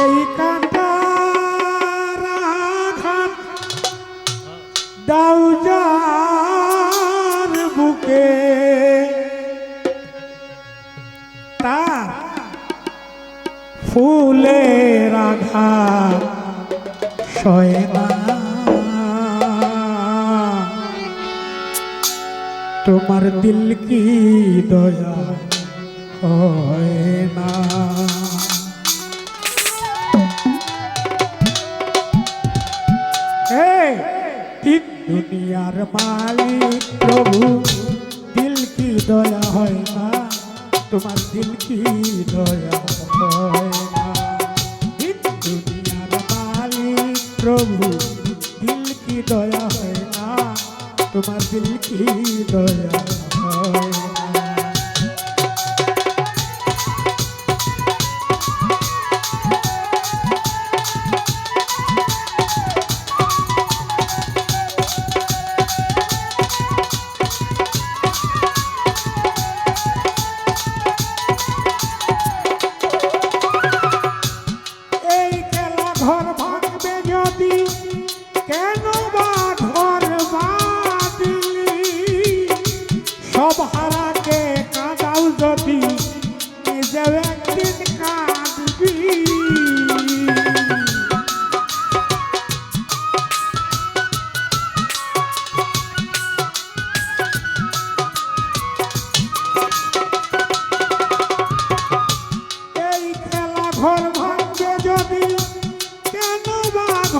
এই কাঁটার আঘাত দাও যার বুকে। তার ফুলের আঘাত সয় না তোমার দিল কি দয়া হয় না? হে তিন দুনিয়ার মালিক প্রভু, দিল কি দয়া হয় না? তোমার দিল কি দয়া হয় না? তিন দুনিয়ার মালিক প্রভু, দিল কি দয়া হয় না? তোমার দিল কি দয়া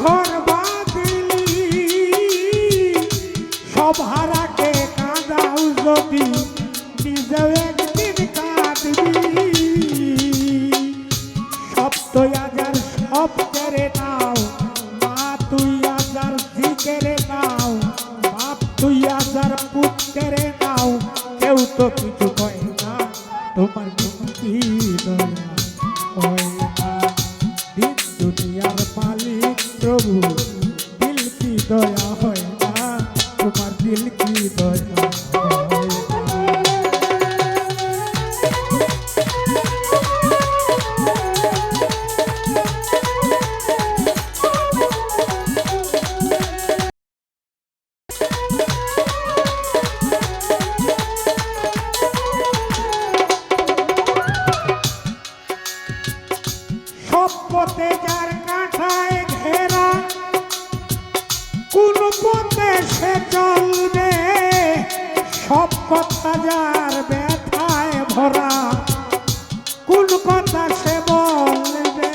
ঘর বাঁধলি। সব হারাকে কাঁদাও যদি নিজেও একদিন কাঁদবি। সব তো আজার, সব কেড়ে নাও। মা তুই আজার, জি নাও। বাপ তুই আজার, পুত কেড়ে নাও। কেউ তো কিছু কয় না, তোমার দিন দুনিয়ার মালিক। প্রভু দিল কি দয়া কথা যার ব্যথায় ভরা। কোন কথা সে বলবে?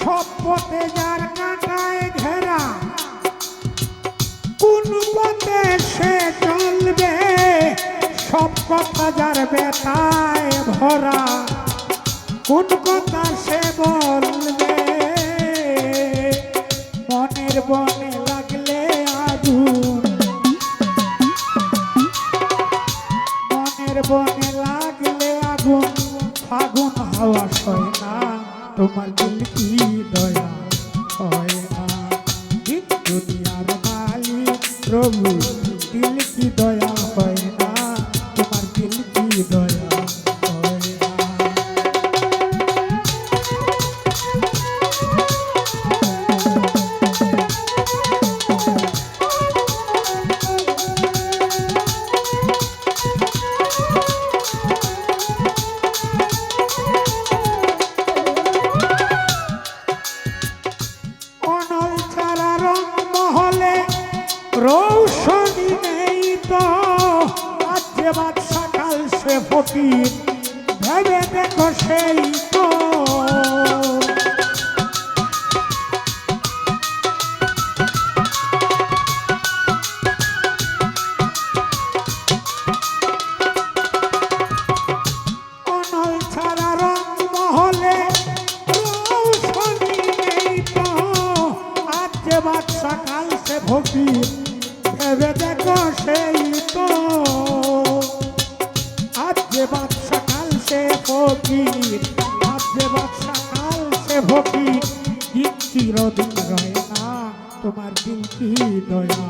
সব পথে যার কাঁটায় ঘেরা, কোন পথে সে সব কথা যার ব্যথায় ভরা, কোন কথা সে বলবে? মনের বনে লাগলে আগুন। মনের বনে লাগলে আগুন। ফাগুন হাওয়া সয় না, তোমার দিল কি দয়া? হয় না। দিন দুনিয়ার মালিক প্রভু, দিল কি দয়া? সে ফকির ভেবে দেখো সেই তো। বাদশা সে ফকির ভেবে দেখো সেই তো। আজ যে বাদশা কাল সে ফকির আজ যে বাদশা কাল সে ফকির। কিচ্ছি চিরদিন রয় না, তোমার দিন কি দয়া?